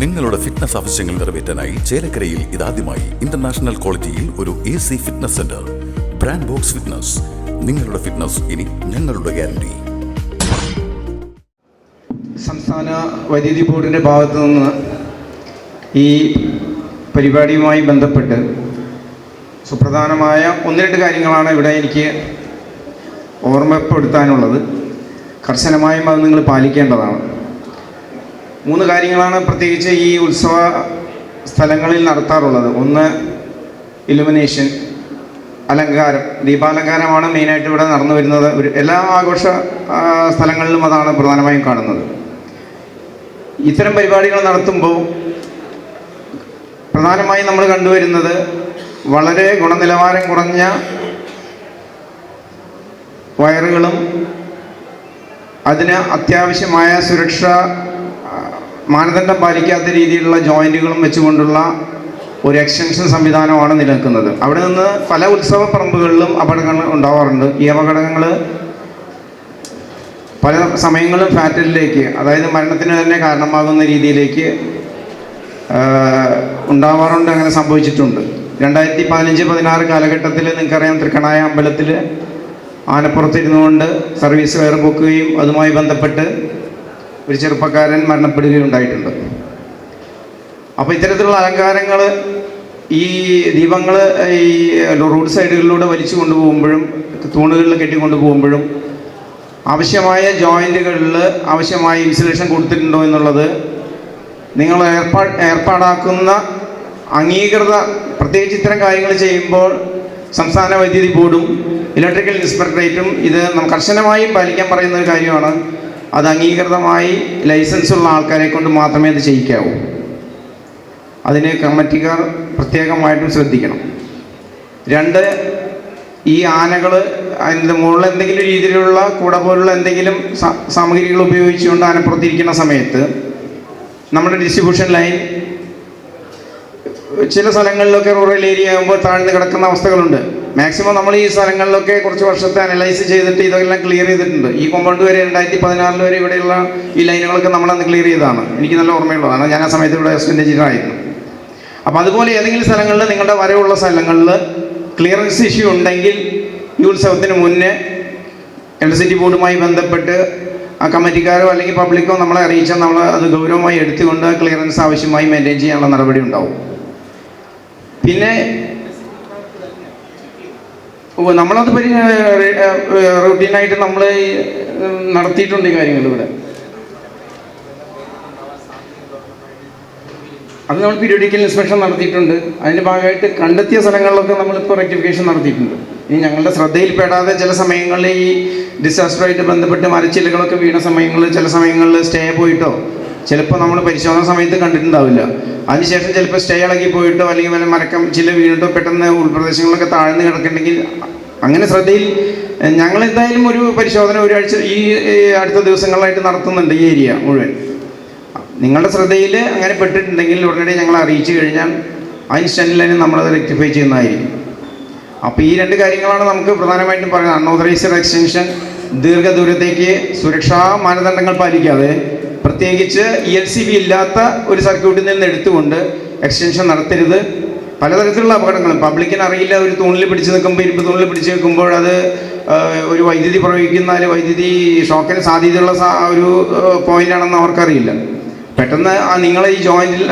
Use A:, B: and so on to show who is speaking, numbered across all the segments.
A: നിങ്ങളുടെ ഫിറ്റ്നസ് ആവശ്യങ്ങൾ നിറവേറ്റാനായി ചേലക്കരയിൽ ഇതാദ്യമായി ഇന്റർനാഷണൽ ക്വാളിറ്റിയിൽ ഒരു A C fitness centre brand box fitness നിങ്ങളുടെ ഫിറ്റ്നസ് ഇനി ഞങ്ങളുടെ ഗ്യാരണ്ടി
B: സംസ്ഥാന വൈദ്യുതി ബോർഡിന്റെ ഭാഗത്തു നിന്ന് ഈ പരിപാടിയുമായി ബന്ധപ്പെട്ട് സുപ്രധാനമായ ഒന്ന് രണ്ട് കാര്യങ്ങളാണ് ഇവിടെ എനിക്ക് ഓർമ്മപ്പെടുത്താനുള്ളത്. കർശനമായും അത് നിങ്ങൾ പാലിക്കേണ്ടതാണ്. മൂന്ന് കാര്യങ്ങളാണ് പ്രത്യേകിച്ച് ഈ ഉത്സവ സ്ഥലങ്ങളിൽ നടത്താറുള്ളത്. ഒന്ന് ഇലുമിനേഷൻ അലങ്കാരം. ദീപാലങ്കാരമാണ് മെയിനായിട്ട് ഇവിടെ നടന്നു വരുന്നത്. ഒരു എല്ലാ ആഘോഷ സ്ഥലങ്ങളിലും അതാണ് പ്രധാനമായും കാണുന്നത്. ഇത്തരം പരിപാടികൾ നടത്തുമ്പോൾ പ്രധാനമായും നമ്മൾ കണ്ടുവരുന്നത് വളരെ ഗുണനിലവാരം കുറഞ്ഞ വയറുകളും അതിന് അത്യാവശ്യമായ സുരക്ഷ മാനദണ്ഡം പാലിക്കാത്ത രീതിയിലുള്ള ജോയിന്റുകളും വെച്ചുകൊണ്ടുള്ള ഒരു എക്സ്റ്റൻഷൻ സംവിധാനമാണ് നിലനിൽക്കുന്നത്. അവിടെ നിന്ന് പല ഉത്സവ പറമ്പുകളിലും അപകടങ്ങൾ ഉണ്ടാവാറുണ്ട്. ഈ അപകടങ്ങൾ പല സമയങ്ങളും ഫാറ്റലിലേക്ക് അതായത് മരണത്തിന് തന്നെ കാരണമാകുന്ന രീതിയിലേക്ക് ഉണ്ടാവാറുണ്ട് അങ്ങനെ സംഭവിച്ചിട്ടുണ്ട്. രണ്ടായിരത്തി പതിനഞ്ച് പതിനാറ് കാലഘട്ടത്തിൽ നിങ്ങൾക്കറിയാം തൃക്കണായ അമ്പലത്തിൽ ആനപ്പുറത്തിരുന്നുകൊണ്ട് സർവീസ് വയർ പൊക്കുകയും അതുമായി ബന്ധപ്പെട്ട് ഒരു ചെറുപ്പക്കാരൻ മരണപ്പെടുകയുണ്ടായിട്ടുണ്ട് അപ്പോൾ ഇത്തരത്തിലുള്ള അലങ്കാരങ്ങൾ ഈ ദീപങ്ങൾ ഈ റോഡ് സൈഡുകളിലൂടെ വലിച്ചു കൊണ്ടുപോകുമ്പോഴും തൂണുകളിൽ കെട്ടിക്കൊണ്ടു പോകുമ്പോഴും ആവശ്യമായ ജോയിന്റുകളിൽ ആവശ്യമായ ഇൻസുലേഷൻ കൊടുത്തിട്ടുണ്ടോ എന്നുള്ളത് നിങ്ങൾ ഏർപ്പാ ഏർപ്പാടാക്കുന്ന അംഗീകൃത പ്രത്യേകിച്ച് ഇത്തരം കാര്യങ്ങൾ ചെയ്യുമ്പോൾ സംസ്ഥാന വൈദ്യുതി ബോർഡും ഇലക്ട്രിക്കൽ ഇൻസ്പെക്ടറേറ്റും ഇത് നമുക്ക് കർശനമായും പാലിക്കാൻ പറയുന്ന ഒരു കാര്യമാണ്. അത് അംഗീകൃതമായി ലൈസൻസ് ഉള്ള ആൾക്കാരെ കൊണ്ട് മാത്രമേ അത് ചെയ്യിക്കാവൂ. അതിന് കമ്മിറ്റിക്കാർ പ്രത്യേകമായിട്ടും ശ്രദ്ധിക്കണം. രണ്ട് ഈ ആനകൾ അതിന്റെ മുകളിൽ എന്തെങ്കിലും രീതിയിലുള്ള കൂട പോലുള്ള എന്തെങ്കിലും സാമഗ്രികൾ ഉപയോഗിച്ചുകൊണ്ട് ആനപ്പുറത്തിരിക്കുന്ന സമയത്ത് നമ്മുടെ ഡിസ്ട്രിബ്യൂഷൻ ലൈൻ ചില സ്ഥലങ്ങളിലൊക്കെ റൂറൽ ഏരിയ ആകുമ്പോൾ താഴ്ന്നു കിടക്കുന്ന അവസ്ഥകളുണ്ട്. മാക്സിമം നമ്മൾ ഈ സ്ഥലങ്ങളിലൊക്കെ കുറച്ച് വർഷത്തെ അനലൈസ് ചെയ്തിട്ട് ഇതെല്ലാം ക്ലിയർ ചെയ്തിട്ടുണ്ട്. ഈ കോമ്പൗണ്ട് വരെ രണ്ടായിരത്തി പതിനാറിൽ വരെ ഇവിടെയുള്ള ഈ ലൈനുകളൊക്കെ നമ്മളന്ന് ക്ലിയർ ചെയ്തതാണ്. എനിക്ക് നല്ല ഓർമ്മയുള്ളതാണ് ഞാൻ ആ സമയത്ത് ഇവിടെ ഹസ്ബൻഡ് എഞ്ചിനീയർ ആയിരുന്നു അപ്പോൾ അതുപോലെ ഏതെങ്കിലും സ്ഥലങ്ങളിൽ നിങ്ങളുടെ വരവുള്ള സ്ഥലങ്ങളിൽ ക്ലിയറൻസ് ഇഷ്യൂ ഉണ്ടെങ്കിൽ ഈ ഉത്സവത്തിന് മുന്നേ ഇലക്ട്രിസിറ്റി ബോർഡുമായി ബന്ധപ്പെട്ട് ആ കമ്മിറ്റിക്കാരോ അല്ലെങ്കിൽ പബ്ലിക്കോ നമ്മളെ അറിയിച്ചാൽ നമ്മൾ അത് ഗൗരവമായി എടുത്തുകൊണ്ട് ക്ലിയറൻസ് ആവശ്യമായി മെയിന്റെയിൻ ചെയ്യാനുള്ള നടപടി ഉണ്ടാവും. പിന്നെ നമ്മളത് പരി റൂട്ടീനായിട്ട് നമ്മൾ നടത്തിയിട്ടുണ്ട് ഈ കാര്യങ്ങൾ ഇവിടെ. അത് നമ്മൾ പീരിയോഡിക്കൽ ഇൻസ്പെക്ഷൻ നടത്തിയിട്ടുണ്ട്. അതിന്റെ ഭാഗമായിട്ട് കണ്ടെത്തിയ സ്ഥലങ്ങളിലൊക്കെ നമ്മളിപ്പോൾ റെക്ടിഫിക്കേഷൻ നടത്തിയിട്ടുണ്ട്. ഇനി ഞങ്ങളുടെ ശ്രദ്ധയിൽപ്പെടാതെ ചില സമയങ്ങളിൽ ഈ ഡിസാസ്റ്ററുമായിട്ട് ബന്ധപ്പെട്ട് മരച്ചില്ലകളൊക്കെ വീണ സമയങ്ങളിൽ ചില സമയങ്ങളിൽ സ്റ്റേ പോയിട്ടോ ചിലപ്പോൾ നമ്മൾ പരിശോധന സമയത്ത് കണ്ടിട്ടുണ്ടാവില്ല. അതിനുശേഷം ചിലപ്പോൾ സ്റ്റേ ഇളകി പോയിട്ടോ അല്ലെങ്കിൽ വല്ല മരക്കം ചില വീണിട്ടോ പെട്ടെന്ന് ഉൾപ്രദേശങ്ങളൊക്കെ താഴ്ന്നു കിടക്കുന്നുണ്ടെങ്കിൽ അങ്ങനെ ശ്രദ്ധയിൽ ഞങ്ങൾ എന്തായാലും ഒരു പരിശോധന ഒരാഴ്ച ഈ അടുത്ത ദിവസങ്ങളായിട്ട് നടത്തുന്നുണ്ട് ഈ ഏരിയ മുഴുവൻ. നിങ്ങളുടെ ശ്രദ്ധയിൽ അങ്ങനെ പെട്ടിട്ടുണ്ടെങ്കിൽ ഉടനടി ഞങ്ങൾ അറിയിച്ചു കഴിഞ്ഞാൽ ആ ഇൻസ്റ്റന്റിൽ തന്നെ നമ്മളത് റെക്ടിഫൈ ചെയ്യുന്നതായിരിക്കും. അപ്പോൾ ഈ രണ്ട് കാര്യങ്ങളാണ് നമുക്ക് പ്രധാനമായിട്ടും പറയുന്നത്. അൺഓതറൈസ്ഡ് എക്സ്റ്റൻഷൻ ദീർഘദൂരത്തേക്ക് സുരക്ഷാ മാനദണ്ഡങ്ങൾ പാലിക്കാതെ പ്രത്യേകിച്ച് ഇ എൽ സി ബി ഇല്ലാത്ത ഒരു സർക്യൂട്ടിൽ നിന്ന് എടുത്തുകൊണ്ട് എക്സ്റ്റൻഷൻ നടത്തരുത്. പലതരത്തിലുള്ള അപകടങ്ങൾ പബ്ലിക്കിന് അറിയില്ല ഒരു തൂണിൽ പിടിച്ച് നിൽക്കുമ്പോൾ ഇരുമ്പ് തൂണിൽ പിടിച്ച് നിൽക്കുമ്പോൾ അത് ഒരു വൈദ്യുതി പ്രയോഗിക്കുന്ന അല്ലെങ്കിൽ വൈദ്യുതി ഷോക്കിന് സാധ്യതയുള്ള ഒരു പോയിന്റാണെന്ന് അവർക്കറിയില്ല. പെട്ടെന്ന് ആ നിങ്ങൾ ഈ ജോയിന്റിൽ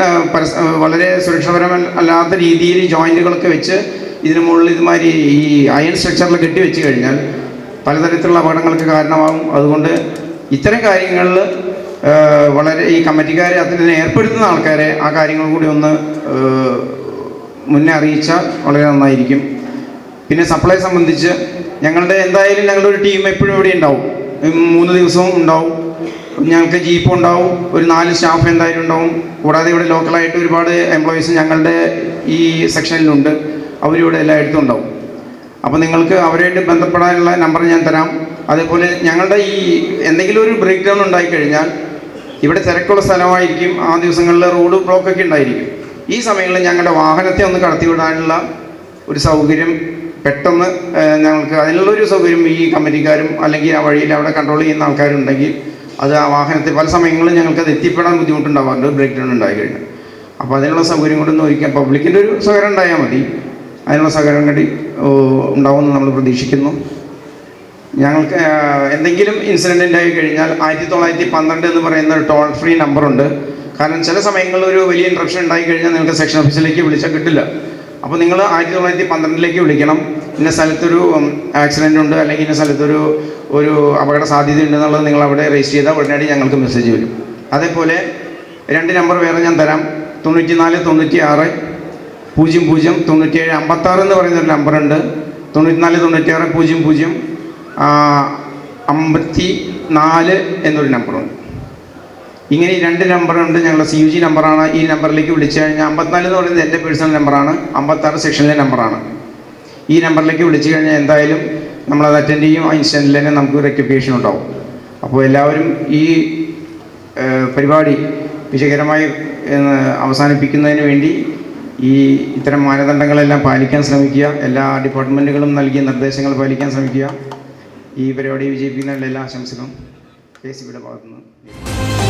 B: വളരെ സുരക്ഷാപരമല്ല അല്ലാത്ത രീതിയിൽ ജോയിന്റുകളൊക്കെ വെച്ച് ഇതിന് മുകളിൽ ഇതുമാതിരി ഈ അയൺ സ്ട്രക്ചറിൽ കെട്ടി വെച്ച് കഴിഞ്ഞാൽ പലതരത്തിലുള്ള അപകടങ്ങൾക്ക് കാരണമാകും അതുകൊണ്ട് ഇത്തരം കാര്യങ്ങളിൽ വളരെ ഈ കമ്മിറ്റിക്കാരെ അതിനെ ഏർപ്പെടുത്തുന്ന ആൾക്കാരെ ആ കാര്യങ്ങൾ കൂടി ഒന്ന് മുന്നേ അറിയിച്ചാൽ വളരെ നന്നായിരിക്കും. പിന്നെ സപ്ലൈ സംബന്ധിച്ച് ഞങ്ങളുടെ എന്തായാലും ഞങ്ങളുടെ ഒരു ടീം എപ്പോഴും ഇവിടെ ഉണ്ടാവും. മൂന്ന് ദിവസവും ഉണ്ടാവും. ഞങ്ങൾക്ക് ജീപ്പ് ഉണ്ടാവും. ഒരു നാല് സ്റ്റാഫ് എന്തായാലും ഉണ്ടാവും. കൂടാതെ ഇവിടെ ലോക്കലായിട്ട് ഒരുപാട് എംപ്ലോയീസ് ഞങ്ങളുടെ ഈ സെക്ഷനിലുണ്ട് അവരിവിടെ എല്ലായിടത്തും ഉണ്ടാവും. അപ്പോൾ നിങ്ങൾക്ക് അവരായിട്ട് ബന്ധപ്പെടാനുള്ള നമ്പർ ഞാൻ തരാം. അതേപോലെ ഞങ്ങളുടെ ഈ എന്തെങ്കിലും ഒരു ബ്രേക്ക് ഡൗൺ ഉണ്ടായിക്കഴിഞ്ഞാൽ ഇവിടെ തിരക്കുള്ള സ്ഥലമായിരിക്കും. ആ ദിവസങ്ങളിൽ റോഡ് ബ്ലോക്കൊക്കെ ഉണ്ടായിരിക്കും. ഈ സമയങ്ങളിൽ ഞങ്ങളുടെ വാഹനത്തെ ഒന്ന് കടത്തിവിടാനുള്ള ഒരു സൗകര്യം പെട്ടെന്ന് ഞങ്ങൾക്ക് അതിനുള്ളൊരു സൗകര്യം ഈ കമ്പനിക്കാരും അല്ലെങ്കിൽ ആ വഴിയിൽ അവിടെ കൺട്രോൾ ചെയ്യുന്ന ആൾക്കാരുണ്ടെങ്കിൽ അത് ആ വാഹനത്തെ പല സമയങ്ങളിൽ ഞങ്ങൾക്ക് അത് എത്തിപ്പെടാൻ ബുദ്ധിമുട്ടുണ്ടാവാറുണ്ട്. ബ്രേക്ക് ഡൗൺ ഉണ്ടായി അപ്പോൾ അതിനുള്ള സൗകര്യം കൂടെ ഒന്ന് ഒരിക്കൽ പബ്ലിക്കിന്റെ ഒരു സഹകരണം ഉണ്ടായാൽ മതി. അതിനുള്ള സഹകരണം കൂടി ഉണ്ടാവുമെന്ന് നമ്മൾ പ്രതീക്ഷിക്കുന്നു. ഞങ്ങൾക്ക് എന്തെങ്കിലും ഇൻസിഡന്റ് ഉണ്ടായി കഴിഞ്ഞാൽ ആയിരത്തി തൊള്ളായിരത്തി പന്ത്രണ്ട് എന്ന് പറയുന്ന ഒരു ടോൾ ഫ്രീ നമ്പറുണ്ട് കാരണം ചില സമയങ്ങളിൽ ഒരു വലിയ ഇൻട്രപ്ഷൻ ഉണ്ടായി കഴിഞ്ഞാൽ നിങ്ങൾക്ക് സെക്ഷൻ ഓഫീസിലേക്ക് വിളിച്ചാൽ കിട്ടില്ല. അപ്പോൾ നിങ്ങൾ ആയിരത്തി തൊള്ളായിരത്തി പന്ത്രണ്ടിലേക്ക് വിളിക്കണം. ഇന്ന സ്ഥലത്തൊരു ആക്സിഡന്റ് ഉണ്ട് അല്ലെങ്കിൽ ഇന്ന സ്ഥലത്തൊരു ഒരു അപകട സാധ്യത ഉണ്ടെന്നുള്ളത് നിങ്ങൾ അവിടെ രജിസ്റ്റർ ചെയ്താൽ ഉടനടി ഞങ്ങൾക്ക് മെസ്സേജ് വരും. അതേപോലെ രണ്ട് നമ്പർ വേറെ ഞാൻ തരാം. തൊണ്ണൂറ്റി നാല് തൊണ്ണൂറ്റി ആറ് പൂജ്യം പൂജ്യം തൊണ്ണൂറ്റി ഏഴ് അമ്പത്താറ് എന്ന് പറയുന്ന ഒരു നമ്പറുണ്ട് തൊണ്ണൂറ്റി ആറ് പൂജ്യം പൂജ്യം അമ്പത്തി നാല് എന്നൊരു നമ്പറുണ്ട്. ഇങ്ങനെ രണ്ട് നമ്പറുണ്ട് ഞങ്ങളുടെ സി യു ജി നമ്പറാണ്. ഈ നമ്പറിലേക്ക് വിളിച്ചു കഴിഞ്ഞാൽ അമ്പത്തിനാല് എന്ന് പറയുന്നത് എന്റെ പേഴ്സണൽ നമ്പറാണ് അമ്പത്താറ് സെക്ഷനിലെ നമ്പറാണ്. ഈ നമ്പറിലേക്ക് വിളിച്ചു കഴിഞ്ഞാൽ എന്തായാലും നമ്മളത് അറ്റൻഡ് ചെയ്യും ആ ഇൻസ്റ്റന്റിൽ തന്നെ നമുക്ക് റെക്ടിഫിക്കേഷൻ ഉണ്ടാവും. അപ്പോൾ എല്ലാവരും ഈ പരിപാടി വിജയകരമായി അവസാനിപ്പിക്കുന്നതിന് വേണ്ടി ഈ ഇത്തരം മാനദണ്ഡങ്ങളെല്ലാം പാലിക്കാൻ ശ്രമിക്കുക. എല്ലാ ഡിപ്പാർട്ട്മെന്റുകളും നൽകിയ നിർദ്ദേശങ്ങൾ പാലിക്കാൻ ശ്രമിക്കുക. ഈ പരിപാടി വിജയിപ്പിക്കുന്നതിനുള്ള എല്ലാ ആശംസകളും കെ സി ബിയുടെ ഭാഗത്തുനിന്ന്